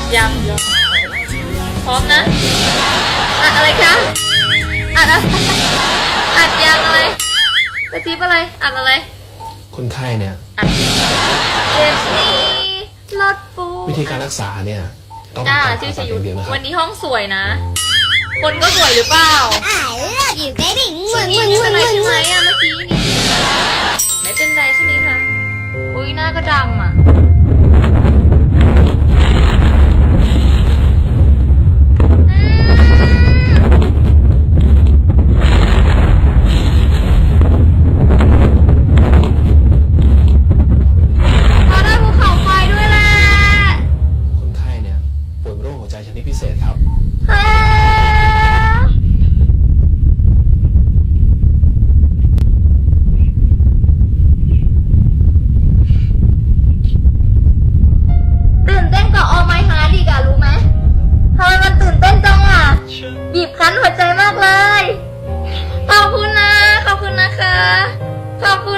ดยังพร้อมนะอัดอะไรคะอัดอะอัดยังอะไรกระติบอะไรอัดอะไร คนไข้เนี่ยอัดเจ็บนี่ลดปูวิธีการรักษาเนี่ยต้องจ้าการชื่อผ่าชตัดอยุทย่างธเดียวนะครับวันนี้ห้องสวยนะ คนก็สวยหรือเปล่า I love you, baby. วันนี้ไม่เป็นไรใช่ไหมอะเมื่อกี้นี่ไม่เป็นไรใช่ไหมคะอุ้ยหน้าก็ดำอะ ชนิดพิเศษครับ ตื่นเต้นกว่า All My ดีกอะรู้ไหมทำไมมันตื่นเต้นจังอะบีบคั้นหัวใจมากเลย ขอบคุณนะ ขอบคุณนะคะ ขอบคุณ